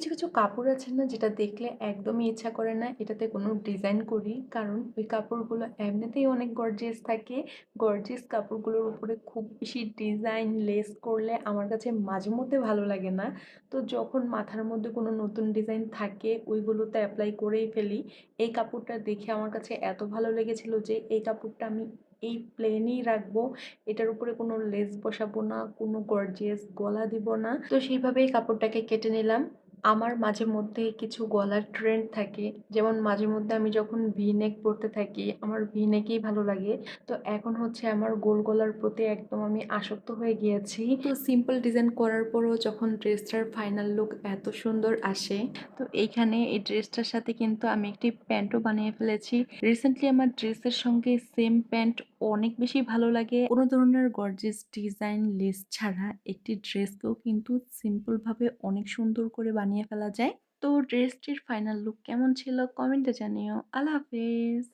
কিছু, কিছু কাপড় আছে না যেটা দেখলে একদমই ইচ্ছা করে না এটাতে কোনো ডিজাইন করি। কারণ ওই কাপড়গুলো এমনিতেই অনেক গর্জিয়াস থাকে। গর্জিয়াস কাপড়গুলোর উপরে খুব বেশি ডিজাইন লেস করলে আমার কাছে মাঝেমধ্যে ভালো লাগে না। তো যখন মাথার মধ্যে কোনো নতুন ডিজাইন থাকে ওইগুলোতে অ্যাপ্লাই করেই ফেলি। এই কাপড়টা দেখে আমার কাছে এত ভালো লেগেছিল যে এই কাপড়টা আমি এই প্লেনই রাখব। এটার উপরে কোনো লেস বসাবো না, কোনো গর্জিয়াস গলা দিব না। তো সেইভাবেই কাপড়টাকে কেটে নিলাম। আমার মাঝে মধ্যে কিছু গলার ট্রেন্ড থাকে। যেমন মাঝে মধ্যে আমি যখন ভি নেক পড়তে থাকি, আমার ভি নেকই ভালো লাগে। তো এখন হচ্ছে আমার গোল গলার প্রতি একদম আমি আসক্ত হয়ে গিয়েছি। তো সিম্পল ডিজাইন করার পরও যখন ড্রেসটার ফাইনাল লুক এত সুন্দর আসে, তো এইখানে এই ড্রেসটার সাথে কিন্তু আমি একটি প্যান্টও বানিয়ে ফেলেছি। রিসেন্টলি আমার ড্রেসের সঙ্গে সেম প্যান্ট অনেক বেশি ভালো লাগে। কোনো ধরনের গর্জিয়াস ডিজাইন লেস ছাড়া একটি ড্রেসকেও কিন্তু সিম্পলভাবে অনেক সুন্দর করে বানিয়ে ফেলা যায়। তো ড্রেসটির ফাইনাল লুক কেমন ছিল কমেন্টে জানিও। আল্লাহ হাফেজ।